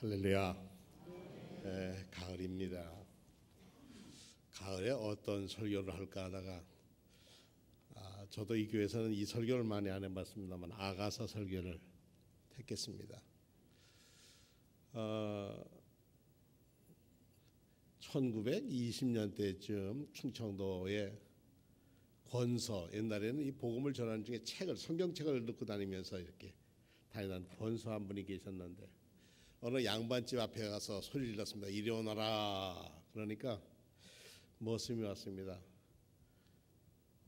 할렐루야. 네, 가을입니다. 가을에 어떤 설교를 할까 하다가 아, 저도 이 교회에서는 이 설교를 많이 안 해봤습니다만 아가서 설교를 택했습니다. 어, 1920년대쯤 충청도에 권서 옛날에는 이 복음을 전하는 중에 책을 성경책을 넣고 다니면서 이렇게 다니던 권서 한 분이 계셨는데 어느 양반집 앞에 가서 소리를 질렀습니다. 이리 오너라. 그러니까 머슴이 왔습니다.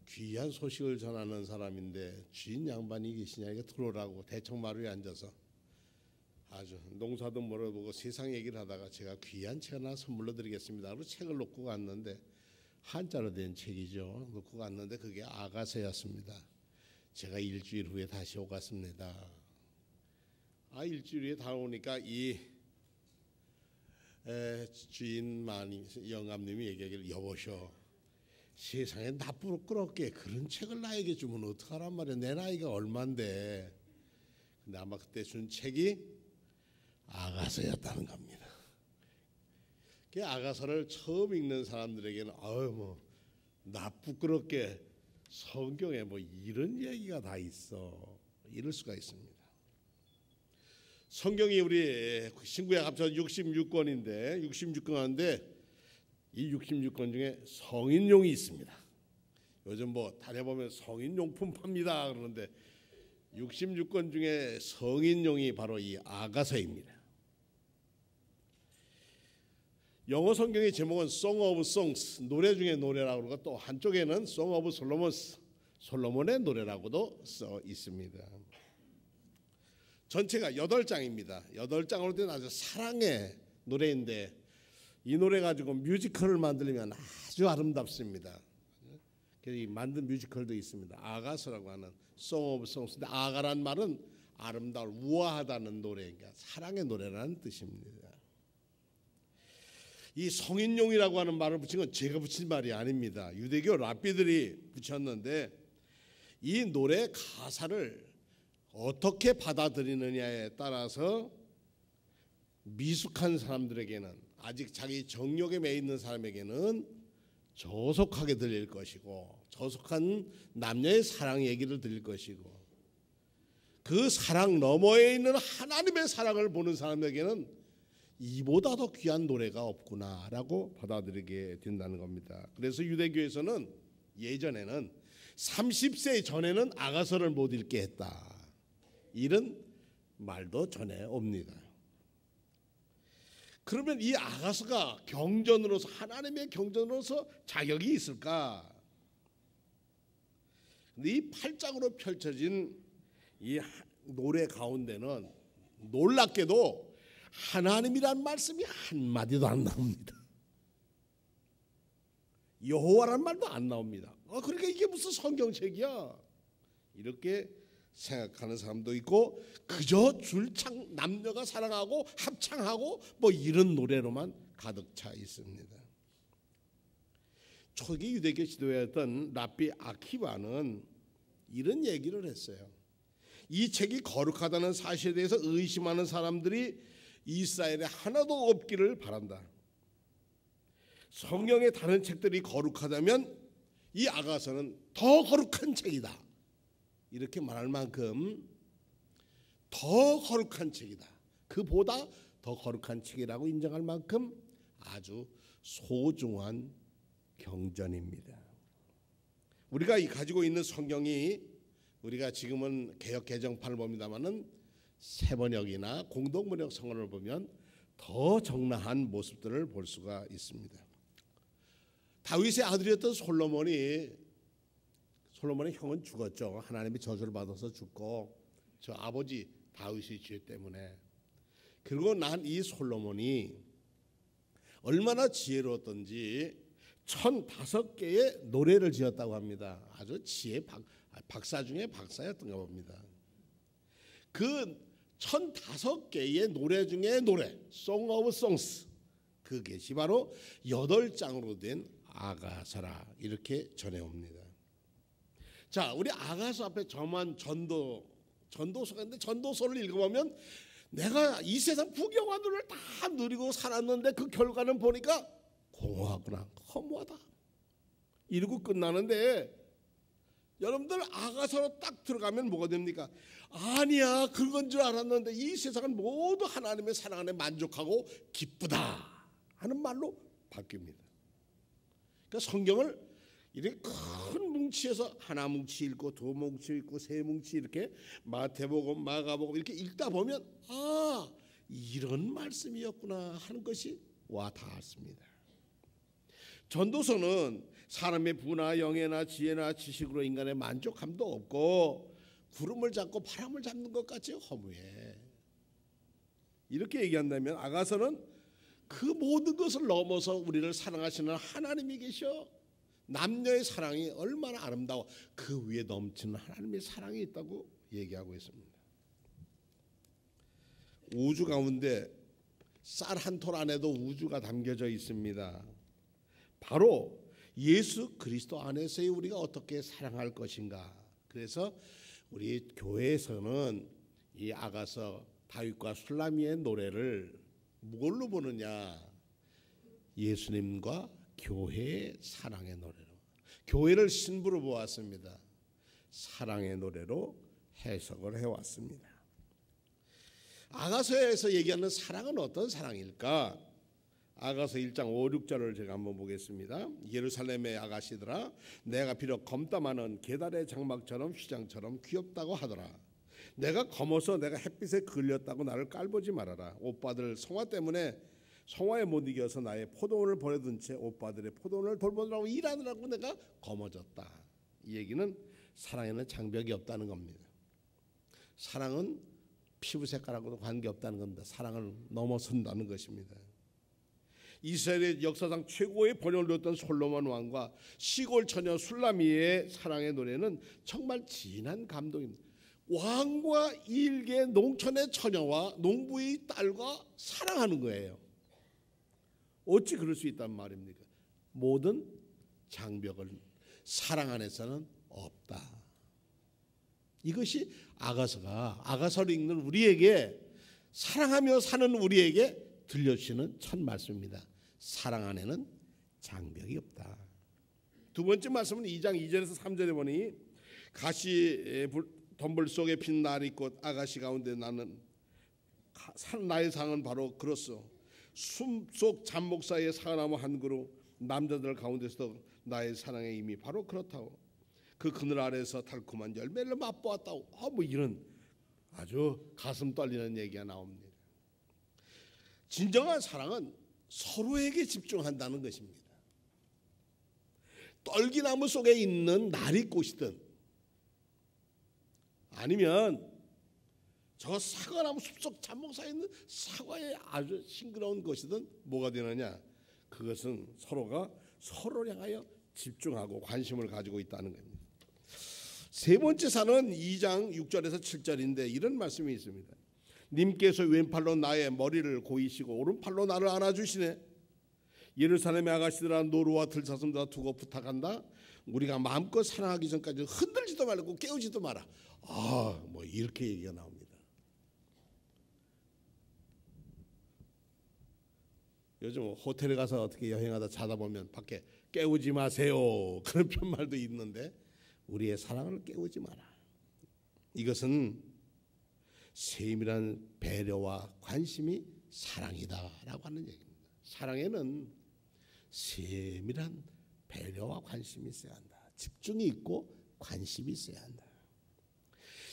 귀한 소식을 전하는 사람인데 주인 양반이 계시냐 이게 들어오라고 대청마루에 앉아서 아주 농사도 물어보고 세상 얘기를 하다가 제가 귀한 책 하나 선물로 드리겠습니다. 그리고 책을 놓고 갔는데 한자로 된 책이죠. 놓고 갔는데 그게 아가서였습니다. 제가 일주일 후에 다시 오갔습니다. 아 일주일에 다 오니까 이 에, 주인만 영감님이 얘기하기를 여보셔. 세상에 나쁘끄럽게. 그런 책을 나에게 주면 어떡하란 말이야. 내 나이가 얼만데. 근데 아마 그때 준 책이 아가서였다는 겁니다. 그 아가서를 처음 읽는 사람들에게는 아유 뭐 나쁘끄럽게 성경에 뭐 이런 얘기가 다 있어. 이럴 수가 있습니다 성경이 우리 신구약 합쳐 66권인데 66권 하는데 이 66권 중에 성인용이 있습니다. 요즘 뭐 다녀보면 성인용품 팝니다 그러는데 66권 중에 성인용이 바로 이 아가서입니다. 영어 성경의 제목은 Song of Songs 노래 중에 노래라고 그러고 또 한쪽에는 Song of Solomon 솔로몬의 노래라고도 써 있습니다. 전체가 여덟 장입니다. 여덟 장으로 된 아주 사랑의 노래인데 이 노래 가지고 뮤지컬을 만들면 아주 아름답습니다. 그래서 만든 뮤지컬도 있습니다. 아가서라고 하는 Song of Songs인데 아가란 말은 아름다울 우아하다는 노래니까 사랑의 노래라는 뜻입니다. 이 성인용이라고 하는 말을 붙인 건 제가 붙인 말이 아닙니다. 유대교 랍비들이 붙였는데 이 노래 가사를 어떻게 받아들이느냐에 따라서 미숙한 사람들에게는 아직 자기 정욕에 매 있는 사람에게는 저속하게 들릴 것이고 저속한 남녀의 사랑 얘기를 들릴 것이고 그 사랑 너머에 있는 하나님의 사랑을 보는 사람에게는 이보다 더 귀한 노래가 없구나라고 받아들이게 된다는 겁니다. 그래서 유대교에서는 예전에는 30세 전에는 아가서를 못 읽게 했다. 이런 말도 전해 옵니다. 그러면 이 아가서가 경전으로서 하나님의 경전으로서 자격이 있을까? 근데 이 8장으로 펼쳐진 이 노래 가운데는 놀랍게도 하나님이란 말씀이 한 마디도 안 나옵니다. 여호와란 말도 안 나옵니다. 어, 그러니까 이게 무슨 성경책이야? 이렇게 생각하는 사람도 있고 그저 줄창 남녀가 사랑하고 합창하고 뭐 이런 노래로만 가득 차 있습니다. 초기 유대교 지도였던 랍비 아키바는 이런 얘기를 했어요. 이 책이 거룩하다는 사실에 대해서 의심하는 사람들이 이스라엘에 하나도 없기를 바란다. 성경의 다른 책들이 거룩하다면 이 아가서는 더 거룩한 책이다. 이렇게 말할 만큼 더 거룩한 책이다. 그보다 더 거룩한 책이라고 인정할 만큼 아주 소중한 경전입니다. 우리가 가지고 있는 성경이 우리가 지금은 개혁 개정판을 봅니다만은 세번역이나 공동번역 성어를 보면 더 적나한 모습들을 볼 수가 있습니다. 다윗의 아들이었던 솔로몬이 솔로몬의 형은 죽었죠. 하나님이 저주를 받아서 죽고 저 아버지 다윗의 죄 때문에 그리고 난 이 솔로몬이 얼마나 지혜로웠던지 천 다섯 개의 노래를 지었다고 합니다. 아주 지혜 박, 박사 중에 박사였던가 봅니다. 그 천 다섯 개의 노래 중에 노래, Song of Songs 그것이 바로 여덟 장으로 된 아가서라 이렇게 전해옵니다. 자, 우리 아가서 앞에 저만 전도 전도서가 있는데 전도서를 읽어보면 내가 이 세상 부경화들을 다 누리고 살았는데 그 결과는 보니까 공허하구나 허무하다 이러고 끝나는데 여러분들 아가서로 딱 들어가면 뭐가 됩니까? 아니야 그건 줄 알았는데 이 세상은 모두 하나님의 사랑 안에 만족하고 기쁘다 하는 말로 바뀝니다. 그러니까 성경을 이렇게 큰 뭉치에서 하나 뭉치 읽고 두 뭉치 읽고 세 뭉치 이렇게 마태복음 마가복음 이렇게 읽다 보면 아 이런 말씀이었구나 하는 것이 와 닿았습니다. 전도서는 사람의 부나 영예나 지혜나 지식으로 인간의 만족함도 없고 구름을 잡고 바람을 잡는 것 같이 허무해. 이렇게 얘기한다면 아가서는 그 모든 것을 넘어서 우리를 사랑하시는 하나님이 계셔. 남녀의 사랑이 얼마나 아름다워. 그 위에 넘치는 하나님의 사랑이 있다고 얘기하고 있습니다. 우주 가운데 쌀 한 톨 안에도 우주가 담겨져 있습니다. 바로 예수 그리스도 안에서의 우리가 어떻게 사랑할 것인가. 그래서 우리 교회에서는 이 아가서 다윗과 술라미의 노래를 뭘로 보느냐? 예수님과 교회의 사랑의 노래로. 교회를 신부로 보았습니다. 사랑의 노래로 해석을 해왔습니다. 아가서에서 얘기하는 사랑은 어떤 사랑일까? 아가서 1장 5, 6절을 제가 한번 보겠습니다. 예루살렘의 아가씨들아 내가 비록 검다마는 계달의 장막처럼 휘장처럼 귀엽다고 하더라. 내가 검어서 내가 햇빛에 걸렸다고 나를 깔보지 말아라. 오빠들 성화 때문에 성화에 못 이겨서 나의 포도원을 버려둔 채 오빠들의 포도원을 돌보느라고 일하느라고 내가 검어졌다. 이 얘기는 사랑에는 장벽이 없다는 겁니다. 사랑은 피부 색깔하고도 관계없다는 겁니다. 사랑을 넘어선다는 것입니다. 이스라엘의 역사상 최고의 번영을 누렸던 솔로몬 왕과 시골 처녀 술라미의 사랑의 노래는 정말 진한 감동입니다. 왕과 일개 농촌의 처녀와 농부의 딸과 사랑하는 거예요. 어찌 그럴 수 있단 말입니까? 모든 장벽을 사랑 안에서는 없다. 이것이 아가서가 아가서를 읽는 우리에게 사랑하며 사는 우리에게 들려주시는 첫 말씀입니다. 사랑 안에는 장벽이 없다. 두 번째 말씀은 2장 2절에서 3절에 보니 가시 덤불 속에 핀 나리꽃 아가씨 가운데 나는 산 나의 상은 바로 그렇소. 숨속 잠목 사이에 사과나무 한 그루 남자들 가운데서도 나의 사랑의 이미 바로 그렇다고. 그 그늘 아래서 달콤한 열매를 맛보았다고. 아 뭐 이런 아주 가슴 떨리는 얘기가 나옵니다. 진정한 사랑은 서로에게 집중한다는 것입니다. 떨기나무 속에 있는 나리꽃이든 아니면 저 사과나무 숲속 잠목 사이에 있는 사과의 아주 싱그러운 것이든 뭐가 되느냐? 그것은 서로가 서로를 향하여 집중하고 관심을 가지고 있다는 겁니다. 세 번째 사는 2장 6절에서 7절인데 이런 말씀이 있습니다. 님께서 왼팔로 나의 머리를 고이시고 오른팔로 나를 안아주시네. 예루살렘의 아가씨들아 노루와 들사슴 다 두고 부탁한다. 우리가 마음껏 사랑하기 전까지 흔들지도 말고 깨우지도 마라. 아, 뭐 이렇게 얘기가 나옵니다. 요즘 호텔에 가서 어떻게 여행하다 자다 보면 밖에 깨우지 마세요. 그런 편말도 있는데 우리의 사랑을 깨우지 마라. 이것은 세밀한 배려와 관심이 사랑이다라고 하는 얘기입니다. 사랑에는 세밀한 배려와 관심이 있어야 한다. 집중이 있고 관심이 있어야 한다.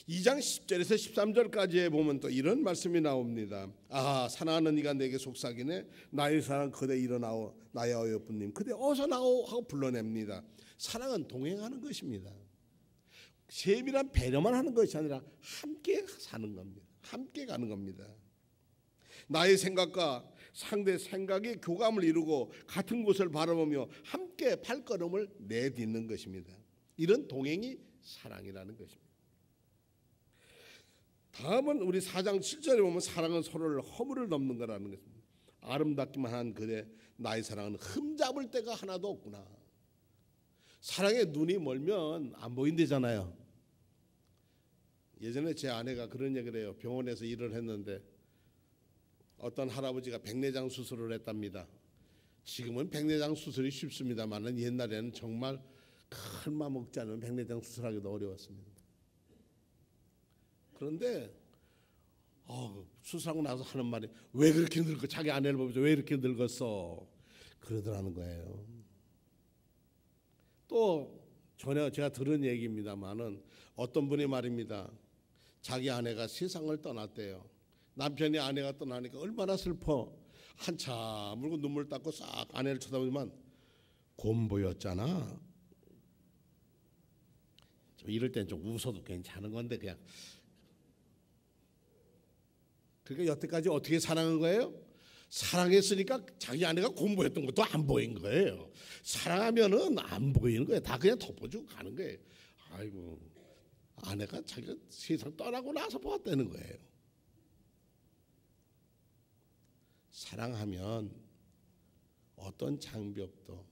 2장 10절에서 13절까지에 보면 또 이런 말씀이 나옵니다. 아 사랑하는 이가 내게 속삭이네 나의 사랑 그대 일어나오 나의 어여쁜님 그대 어서 나오 하고 불러냅니다. 사랑은 동행하는 것입니다. 세밀한 배려만 하는 것이 아니라 함께 사는 겁니다. 함께 가는 겁니다. 나의 생각과 상대 생각이 교감을 이루고 같은 곳을 바라보며 함께 발걸음을 내딛는 것입니다. 이런 동행이 사랑이라는 것입니다. 다음은 우리 4장 7절에 보면 사랑은 서로를 허물을 넘는 거라는 것입니다. 아름답기만 한 그대 나의 사랑은 흠잡을 데가 하나도 없구나. 사랑에 눈이 멀면 안 보인대잖아요. 예전에 제 아내가 그런 얘기를 해요. 병원에서 일을 했는데 어떤 할아버지가 백내장 수술을 했답니다. 지금은 백내장 수술이 쉽습니다만은 옛날에는 정말 큰 맘 먹지 않으면 백내장 수술하기도 어려웠습니다. 그런데 어, 수술하고 나서 하는 말이 왜 그렇게 늙어 자기 아내를 보면서 왜 이렇게 늙었어 그러더라는 거예요. 또 전에 제가 들은 얘기입니다만은 어떤 분이 말입니다. 자기 아내가 세상을 떠났대요. 남편이 아내가 떠나니까 얼마나 슬퍼. 한참 물고 눈물 닦고 싹 아내를 쳐다보지만 곰보였잖아. 이럴 땐 좀 웃어도 괜찮은 건데 그냥 그러니까 여태까지 어떻게 사랑한 거예요? 사랑했으니까 자기 아내가 공부했던 것도 안 보인 거예요. 사랑하면은 안 보이는 거예요. 다 그냥 덮어주고 가는 거예요. 아이고 아내가 자기가 세상 떠나고 나서 보았다는 거예요. 사랑하면 어떤 장벽도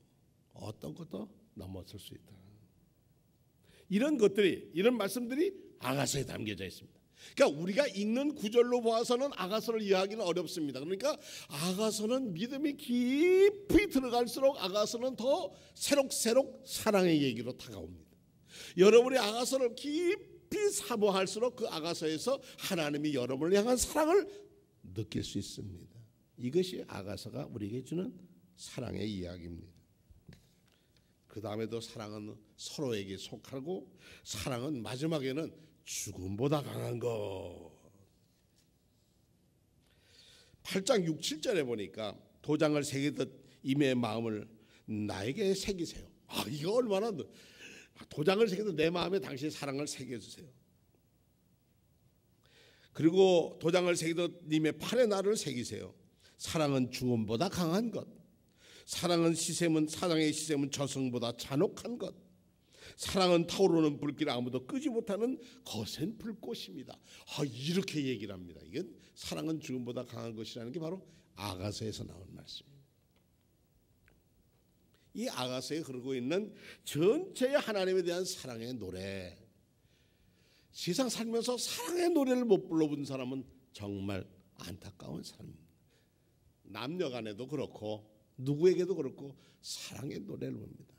어떤 것도 넘어설 수 있다. 이런 것들이 이런 말씀들이 아가서에 담겨져 있습니다. 그러니까 우리가 읽는 구절로 보아서는 아가서를 이해하기는 어렵습니다. 그러니까 아가서는 믿음이 깊이 들어갈수록 아가서는 더 새록새록 사랑의 얘기로 다가옵니다. 여러분이 아가서를 깊이 사모할수록 그 아가서에서 하나님이 여러분을 향한 사랑을 느낄 수 있습니다. 이것이 아가서가 우리에게 주는 사랑의 이야기입니다. 그 다음에도 사랑은 서로에게 속하고 사랑은 마지막에는 죽음보다 강한 것. 8장 6, 7절에 보니까 도장을 새기듯 임의 마음을 나에게 새기세요. 아, 이거 얼마나 도장을 새기듯 내 마음에 당신 사랑을 새겨주세요. 그리고 도장을 새기듯 님의 팔에 나를 새기세요. 사랑은 죽음보다 강한 것. 사랑은 시샘은 사랑의 시샘은 저승보다 잔혹한 것. 사랑은 타오르는 불길 아무도 끄지 못하는 거센 불꽃입니다. 아, 이렇게 얘기를 합니다. 이건 사랑은 죽음보다 강한 것이라는 게 바로 아가서에서 나온 말씀입니다. 이 아가서에 흐르고 있는 전체의 하나님에 대한 사랑의 노래. 세상 살면서 사랑의 노래를 못 불러본 사람은 정말 안타까운 사람입니다. 남녀 간에도 그렇고 누구에게도 그렇고 사랑의 노래를 봅니다.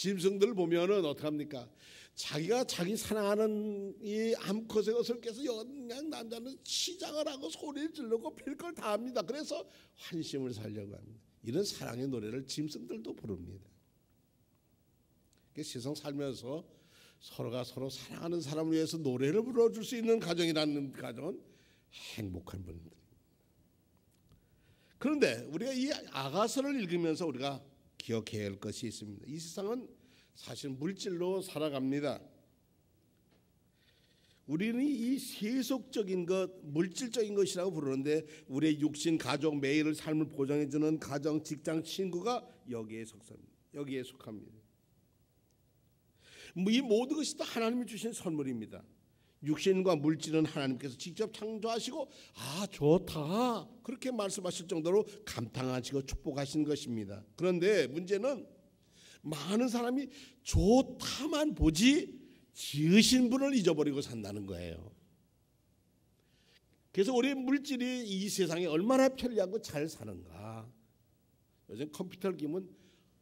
짐승들 보면은 어떡합니까? 자기가 자기 사랑하는 이 암컷의 것을 깨서 그냥 남자는 시장을 하고 소리를 지르고 별걸 다 합니다. 그래서 환심을 살려고 합니다. 이런 사랑의 노래를 짐승들도 부릅니다. 세상 살면서 서로가 서로 사랑하는 사람을 위해서 노래를 불러줄 수 있는 가정이라는 가정은 행복한 분들. 그런데 우리가 이 아가서를 읽으면서 우리가 기억해야 할 것이 있습니다. 이 세상은 사실 물질로 살아갑니다. 우리는 이 세속적인 것, 물질적인 것이라고 부르는데 우리의 육신, 가족, 매일의 삶을 보장해주는 가정, 직장, 친구가 여기에 속합니다. 여기에 속합니다. 뭐이 모든 것이 다 하나님이 주신 선물입니다. 육신과 물질은 하나님께서 직접 창조하시고 아 좋다 그렇게 말씀하실 정도로 감탄하시고 축복하신 것입니다. 그런데 문제는 많은 사람이 좋다만 보지 지으신 분을 잊어버리고 산다는 거예요. 그래서 우리 물질이 이 세상에 얼마나 편리하고 잘 사는가. 요즘 컴퓨터를 끼면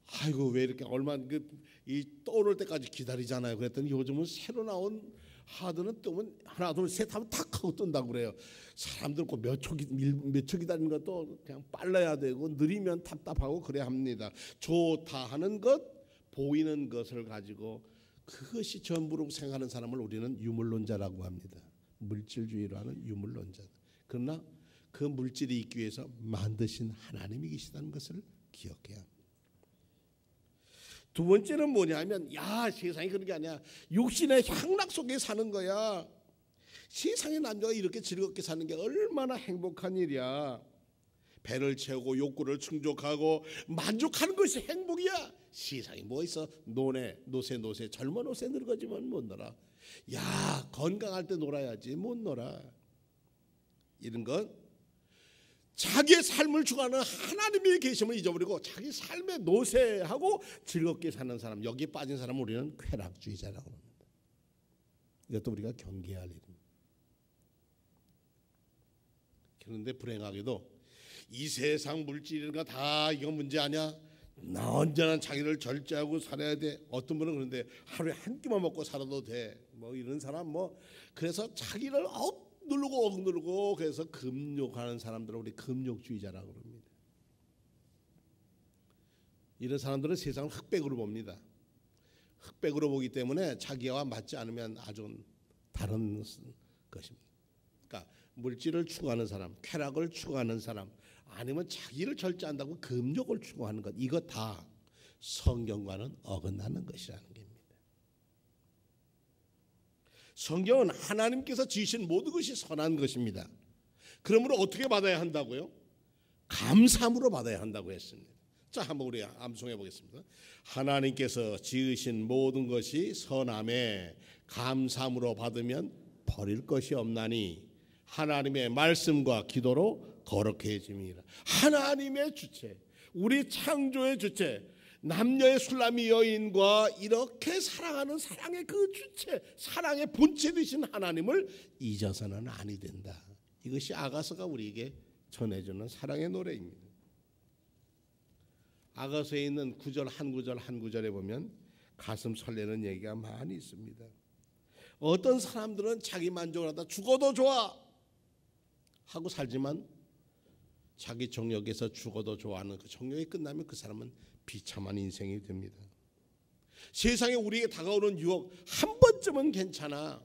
아이고 왜 이렇게 얼마 그이 떠오를 때까지 기다리잖아요. 그랬더니 요즘은 새로 나온 하드는 뜨면 하나 둘셋 하면 탁 하고 뜬다고 그래요. 사람들 꼭몇 초, 몇초 기다리는 것도 그냥 빨라야 되고 느리면 답답하고 그래야 합니다. 좋다 하는 것, 보이는 것을 가지고 그것이 전부로 생각하는 사람을 우리는 유물론자라고 합니다. 물질주의로 하는 유물론자. 그러나 그 물질이 있기 위해서 만드신 하나님이 계시다는 것을 기억해야 합니다. 두 번째는 뭐냐면 야 세상이 그런 게 아니야. 육신의 향락 속에 사는 거야. 세상의 남자가 이렇게 즐겁게 사는 게 얼마나 행복한 일이야. 배를 채우고 욕구를 충족하고 만족하는 것이 행복이야. 세상에 뭐 있어? 노네 노세 노세 젊은 노세 늙어지면 못 놀아. 야 건강할 때 놀아야지 못 놀아. 이런 건 자기의 삶을 주관하는 하나님의 계심을 잊어버리고 자기 삶에 노세하고 즐겁게 사는 사람 여기에 빠진 사람을 우리는 쾌락주의자라고 합니다. 이것도 우리가 경계할 일입니다. 그런데 불행하게도 이 세상 물질이가 다 이거 문제 아니야? 나 언제나 자기를 절제하고 살아야 돼. 어떤 분은 그런데 하루에 한 끼만 먹고 살아도 돼. 뭐 이런 사람 뭐 그래서 자기를 억 누르고 억누르고 그래서 금욕하는 사람들을 우리 금욕주의자라고 그럽니다. 이런 사람들은 세상을 흑백으로 봅니다. 흑백으로 보기 때문에 자기와 맞지 않으면 아주 다른 것입니다. 그러니까 물질을 추구하는 사람, 쾌락을 추구하는 사람, 아니면 자기를 절제한다고 금욕을 추구하는 것, 이거 다 성경과는 어긋나는 것이라는 겁니다. 성경은 하나님께서 지으신 모든 것이 선한 것입니다. 그러므로 어떻게 받아야 한다고요? 감사함으로 받아야 한다고 했습니다. 자, 한번 우리 암송해 보겠습니다. 하나님께서 지으신 모든 것이 선함에 감사함으로 받으면 버릴 것이 없나니 하나님의 말씀과 기도로 거룩해짐이라. 하나님의 주체, 우리 창조의 주체, 남녀의 술람이 여인과 이렇게 사랑하는 사랑의 그 주체, 사랑의 본체 되신 하나님을 잊어서는 아니 된다. 이것이 아가서가 우리에게 전해주는 사랑의 노래입니다. 아가서에 있는 구절 한 구절 한 구절에 보면 가슴 설레는 얘기가 많이 있습니다. 어떤 사람들은 자기 만족을 하다 죽어도 좋아 하고 살지만 자기 정욕에서 죽어도 좋아하는 그 정욕이 끝나면 그 사람은 비참한 인생이 됩니다. 세상에 우리에게 다가오는 유혹 한 번쯤은 괜찮아.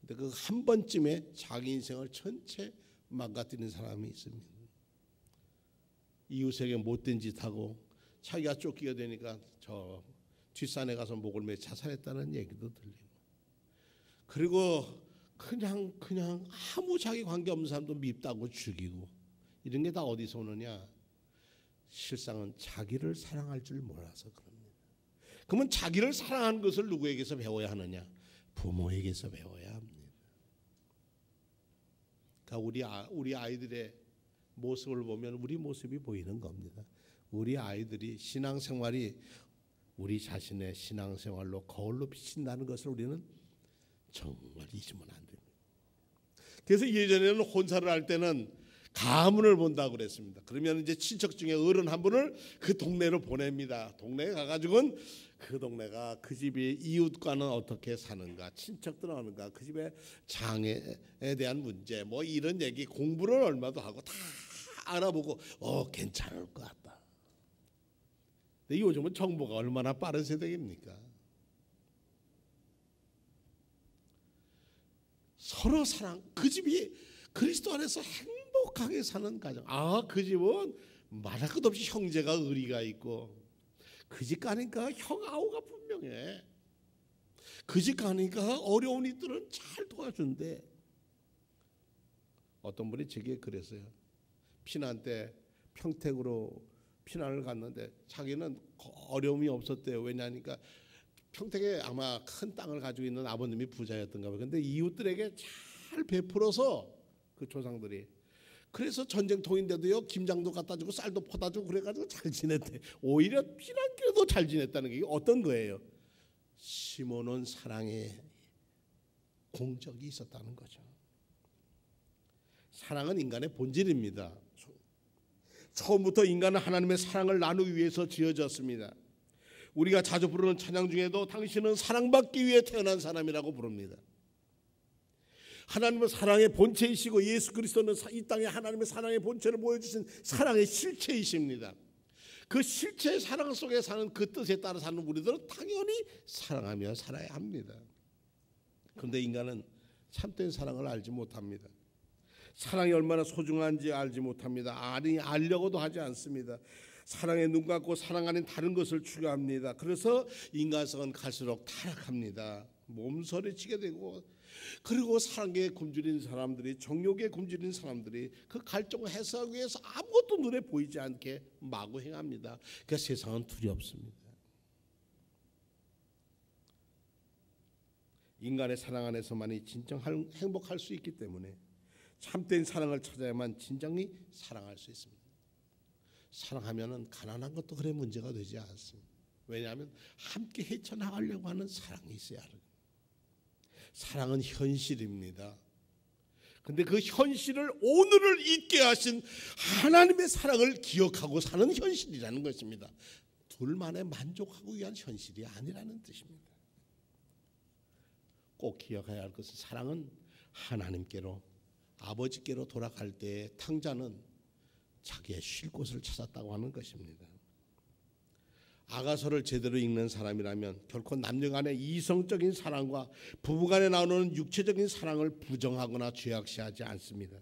근데 그 한 번쯤에 자기 인생을 전체 망가뜨리는 사람이 있습니다. 이웃에게 못된 짓 하고 자기가 쫓기게 되니까 저 뒷산에 가서 목을 매 자살했다는 얘기도 들리고 그리고 그냥 그냥 아무 자기 관계 없는 사람도 밉다고 죽이고 이런 게 다 어디서 오느냐 실상은 자기를 사랑할 줄 몰라서 그럽니다. 그러면 자기를 사랑하는 것을 누구에게서 배워야 하느냐 부모에게서 배워야 합니다. 그러니까 우리 아, 우리 아이들의 모습을 보면 우리 모습이 보이는 겁니다. 우리 아이들이 신앙생활이 우리 자신의 신앙생활로 거울로 비친다는 것을 우리는 정말 잊으면 안 됩니다. 그래서 예전에는 혼사를 할 때는 가문을 본다고 그랬습니다. 그러면 이제 친척 중에 어른 한 분을 그 동네로 보냅니다. 동네에 가가지고는 그 동네가 그 집이 이웃과는 어떻게 사는가, 친척들은 어는가, 그 집의 장애에 대한 문제, 뭐 이런 얘기 공부를 얼마도 하고 다 알아보고 어 괜찮을 것 같다. 근데 요즘은 정보가 얼마나 빠른 세대입니까? 서로 사랑, 그 집이 그리스도 안에서 행 복하게 사는 가정. 아, 그 집은 말할 것 없이 형제가 의리가 있고 그 집 가니까 형 아우가 분명해. 그 집 가니까 어려운 이들은 잘 도와준대. 어떤 분이 제게 그랬어요. 피난 때 평택으로 피난을 갔는데 자기는 어려움이 없었대요. 왜냐니까 평택에 아마 큰 땅을 가지고 있는 아버님이 부자였던가 봐요. 근데 이웃들에게 잘 베풀어서 그 조상들이 그래서 전쟁통인데도요 김장도 갖다 주고 쌀도 퍼다 주고 그래가지고 잘 지냈대. 오히려 피난길에도 잘 지냈다는 게 어떤 거예요? 심어놓은 사랑의 공적이 있었다는 거죠. 사랑은 인간의 본질입니다. 처음부터 인간은 하나님의 사랑을 나누기 위해서 지어졌습니다. 우리가 자주 부르는 찬양 중에도 당신은 사랑받기 위해 태어난 사람이라고 부릅니다. 하나님은 사랑의 본체이시고 예수 그리스도는 이 땅에 하나님의 사랑의 본체를 보여주신 사랑의 실체이십니다. 그 실체의 사랑 속에 사는 그 뜻에 따라 사는 우리들은 당연히 사랑하며 살아야 합니다. 그런데 인간은 참된 사랑을 알지 못합니다. 사랑이 얼마나 소중한지 알지 못합니다. 아니 알려고도 하지 않습니다. 사랑에 눈 감고 사랑 아닌 다른 것을 추구합니다. 그래서 인간성은 갈수록 타락합니다. 몸서리치게 되고 그리고 사랑에 굶주린 사람들이 정욕에 굶주린 사람들이 그 갈증을 해소하기 위해서 아무것도 눈에 보이지 않게 마구 행합니다. 그 세상은 두렵습니다. 인간의 사랑 안에서만이 진정 행복할 수 있기 때문에 참된 사랑을 찾아야만 진정히 사랑할 수 있습니다. 사랑하면은 가난한 것도 그래 문제가 되지 않습니다. 왜냐하면 함께 헤쳐나가려고 하는 사랑이 있어야 하는 사랑은 현실입니다. 근데 그 현실을 오늘을 있게 하신 하나님의 사랑을 기억하고 사는 현실이라는 것입니다. 둘만에 만족하고 위한 현실이 아니라는 뜻입니다. 꼭 기억해야 할 것은 사랑은 하나님께로 아버지께로 돌아갈 때 탕자는 자기의 쉴 곳을 찾았다고 하는 것입니다. 아가서를 제대로 읽는 사람이라면 결코 남녀 간의 이성적인 사랑과 부부 간에 나오는 육체적인 사랑을 부정하거나 죄악시하지 않습니다.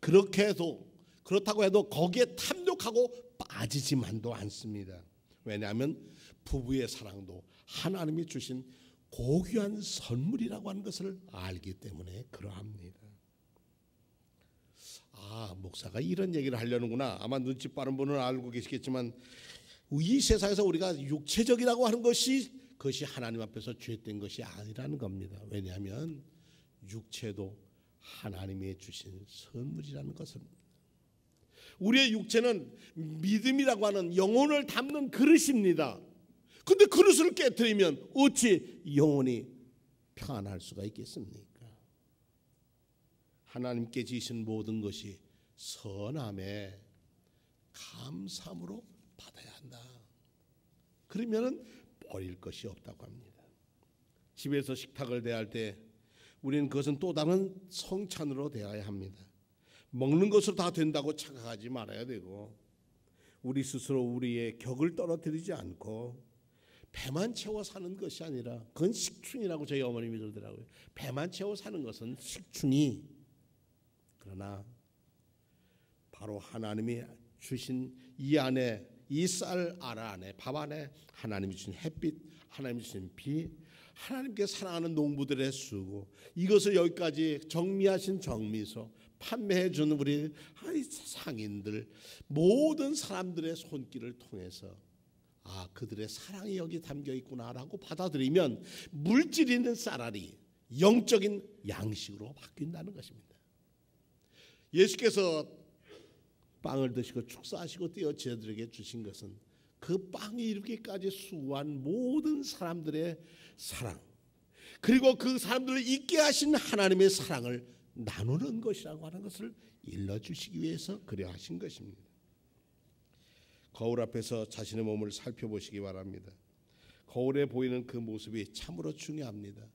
그렇게 해도 그렇다고 해도 거기에 탐욕하고 빠지지만도 않습니다. 왜냐하면 부부의 사랑도 하나님이 주신 고귀한 선물이라고 하는 것을 알기 때문에 그러합니다. 아, 목사가 이런 얘기를 하려는구나. 아마 눈치 빠른 분은 알고 계시겠지만 이 세상에서 우리가 육체적이라고 하는 것이 그것이 하나님 앞에서 죄된 것이 아니라는 겁니다. 왜냐하면 육체도 하나님이 주신 선물이라는 것을 우리의 육체는 믿음이라고 하는 영혼을 담는 그릇입니다. 근데 그릇을 깨뜨리면 어찌 영혼이 평안할 수가 있겠습니까? 하나님께 지신 모든 것이 선함에 감사함으로 받아야 한다. 그러면은 버릴 것이 없다고 합니다. 집에서 식탁을 대할 때 우리는 그것은 또 다른 성찬으로 대해야 합니다. 먹는 것으로 다 된다고 착각하지 말아야 되고 우리 스스로 우리의 격을 떨어뜨리지 않고 배만 채워 사는 것이 아니라 그건 식충이라고 저희 어머님이 그러더라고요. 배만 채워 사는 것은 식충이 그러나 바로 하나님이 주신 이 안에 이쌀 알아 안에 밥 안에 하나님이 주신 햇빛, 하나님이 주신 비, 하나님께 사랑하는 농부들의 수고 이것을 여기까지 정리하신 정미소 판매해 주는 우리 상인들 모든 사람들의 손길을 통해서 아 그들의 사랑이 여기 담겨 있구나라고 받아들이면 물질 있는 쌀알이 영적인 양식으로 바뀐다는 것입니다. 예수께서 빵을 드시고 축사하시고 떼어 저들에게 주신 것은 그 빵이 이르기까지 수고한 모든 사람들의 사랑 그리고 그 사람들을 있게 하신 하나님의 사랑을 나누는 것이라고 하는 것을 일러주시기 위해서 그래 하신 것입니다. 거울 앞에서 자신의 몸을 살펴보시기 바랍니다. 거울에 보이는 그 모습이 참으로 중요합니다.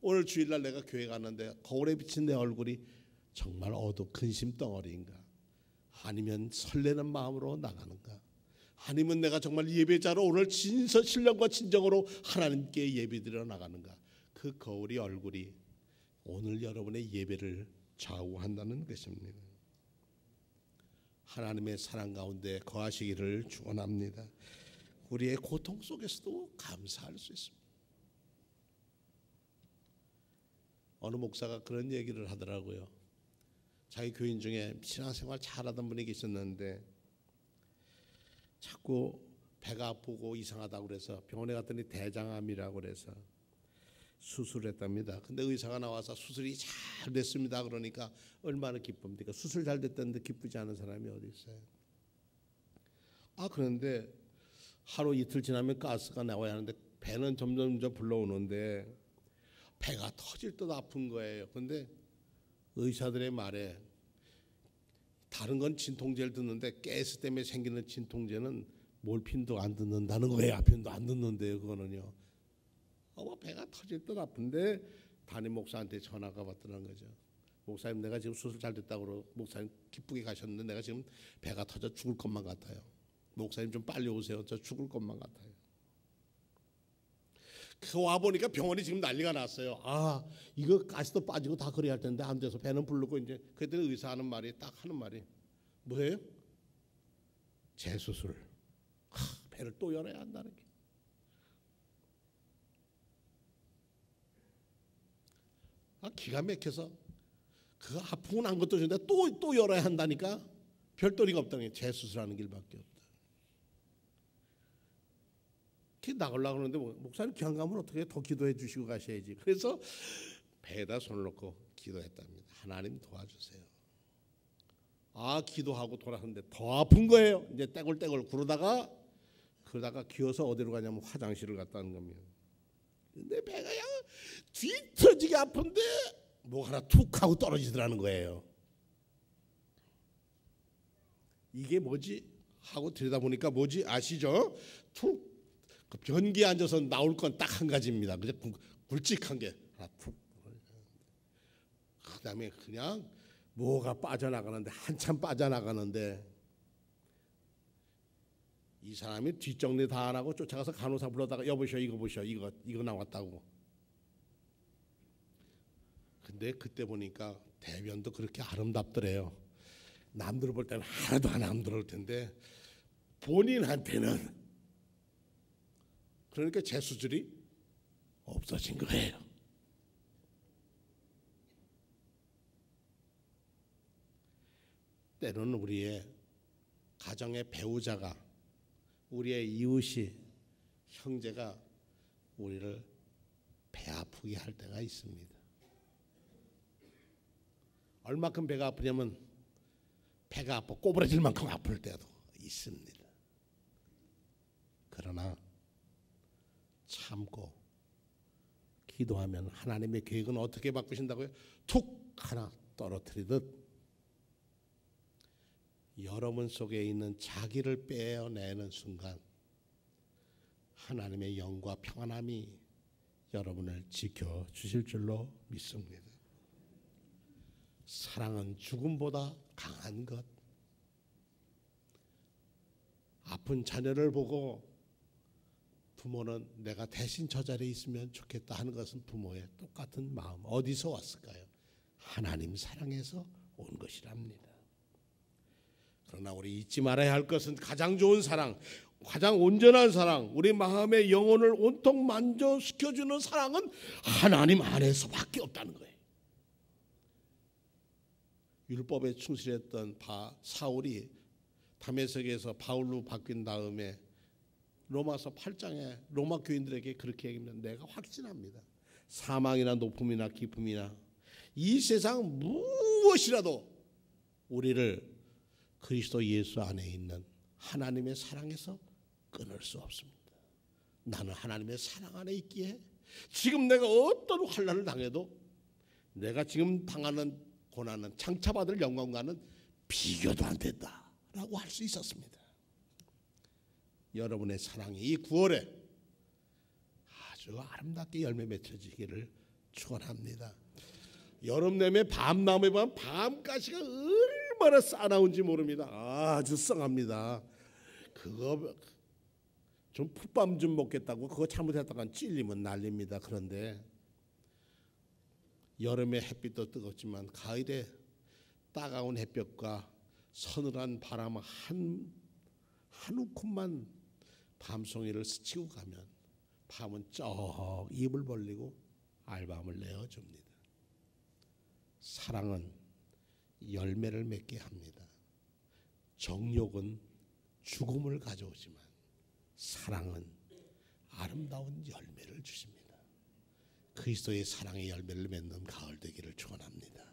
오늘 주일날 내가 교회 갔는데 거울에 비친 내 얼굴이 정말 어두 근심 덩어리인가? 아니면 설레는 마음으로 나가는가? 아니면 내가 정말 예배자로 오늘 진서 신령과 진정으로 하나님께 예배드려 나가는가? 그 거울이 얼굴이 오늘 여러분의 예배를 좌우한다는 것입니다. 하나님의 사랑 가운데 거하시기를 축원합니다. 우리의 고통 속에서도 감사할 수 있습니다. 어느 목사가 그런 얘기를 하더라고요. 자기 교인 중에 신앙생활 잘하던 분이 계셨는데 자꾸 배가 아프고 이상하다고 그래서 병원에 갔더니 대장암이라고 그래서 수술했답니다. 근데 의사가 나와서 수술이 잘 됐습니다. 그러니까 얼마나 기쁩니까? 수술 잘 됐다는데 기쁘지 않은 사람이 어디 있어요? 아 그런데 하루 이틀 지나면 가스가 나와야 하는데 배는 점점 점 불러오는데 배가 터질 듯 아픈 거예요. 근데 의사들의 말에 다른 건 진통제를 듣는데 가스 때문에 생기는 진통제는 몰핀도 안 듣는다는 거예요. 아편도 안 듣는데요. 그거는요. 어머 배가 터질 듯 아픈데 담임 목사한테 전화가 왔더라는 거죠. 목사님 내가 지금 수술 잘 됐다고 그러고 목사님 기쁘게 가셨는데 내가 지금 배가 터져 죽을 것만 같아요. 목사님 좀 빨리 오세요. 저 죽을 것만 같아요. 그와 보니까 병원이 지금 난리가 났어요. 아 이거 가시도 빠지고 다 그래야 할 텐데 안 돼서 배는 부르고 이제 그때 의사 하는 말이 딱 하는 말이 뭐예요? 재수술. 하, 배를 또 열어야 한다는 게. 아, 기가 막혀서 그 아프고 난 것도 좋은데 또, 또 열어야 한다니까 별도리가 없다는 게 재수술하는 길밖에 없 다. 그 나가려고 하는데 뭐, 목사님 가면 어떻게 더 기도해 주시고 가셔야지. 그래서 배에다 손을 놓고 기도했답니다. 하나님 도와주세요. 아 기도하고 돌아서는데 더 아픈 거예요. 이제 떼굴떼굴 구르다가 그러다가 기어서 어디로 가냐면 화장실을 갔다는 겁니다. 내 배가 양 뒤터지게 아픈데 뭐 하나 툭 하고 떨어지더라는 거예요. 이게 뭐지? 하고 들여다보니까 뭐지? 아시죠? 툭 그 변기에 앉아서 나올 건 딱 한 가지입니다. 그냥 굵직한 게. 그다음에 그냥 뭐가 빠져나가는데 한참 빠져나가는데 이 사람이 뒷정리 다 안 하고 쫓아가서 간호사 불러다가 여보시오 이거 보시오 이거 이거 나왔다고. 근데 그때 보니까 대변도 그렇게 아름답더래요. 남들 볼 때는 하나도 안 아름다울 텐데 본인한테는 그러니까 제 수술이 없어진 거예요. 때로는 우리의 가정의 배우자가 우리의 이웃이 형제가 우리를 배 아프게 할 때가 있습니다. 얼마큼 배가 아프냐면 배가 아파 꼬부라질 만큼 아플 때도 있습니다. 그러나 참고 기도하면 하나님의 계획은 어떻게 바꾸신다고요? 툭 하나 떨어뜨리듯 여러분 속에 있는 자기를 빼어내는 순간 하나님의 영과 평안함이 여러분을 지켜 주실 줄로 믿습니다. 사랑은 죽음보다 강한 것. 아픈 자녀를 보고 부모는 내가 대신 저 자리에 있으면 좋겠다 하는 것은 부모의 똑같은 마음. 어디서 왔을까요? 하나님 사랑에서 온 것이랍니다. 그러나 우리 잊지 말아야 할 것은 가장 좋은 사랑, 가장 온전한 사랑, 우리 마음의 영혼을 온통 만족시켜주는 사랑은 하나님 안에서밖에 없다는 거예요. 율법에 충실했던 바 사울이 담에색에서 바울로 바뀐 다음에 로마서 8장에 로마 교인들에게 그렇게 얘기합니다. 내가 확신합니다. 사망이나 높음이나 기쁨이나 이 세상 무엇이라도 우리를 그리스도 예수 안에 있는 하나님의 사랑에서 끊을 수 없습니다. 나는 하나님의 사랑 안에 있기에 지금 내가 어떤 환란을 당해도 내가 지금 당하는 고난은 장차받을 영광과는 비교도 안 된다라고 할 수 있었습니다. 여러분의 사랑이 이 9월에 아주 아름답게 열매 맺혀지기를 축원합니다. 여름 내내 밤나무에 보면 밤가시가 얼마나 싸나운지 모릅니다. 아주 썽합니다. 그거 좀 풋밤 좀 먹겠다고 그거 잘못했다가 찔리면 난립니다. 그런데 여름에 햇빛도 뜨겁지만 가을에 따가운 햇볕과 서늘한 바람 한, 한 움큼만 밤송이를 스치고 가면 밤은 쩍 입을 벌리고 알밤을 내어줍니다. 사랑은 열매를 맺게 합니다. 정욕은 죽음을 가져오지만 사랑은 아름다운 열매를 주십니다. 그리스도의 사랑의 열매를 맺는 가을 되기를 축원합니다.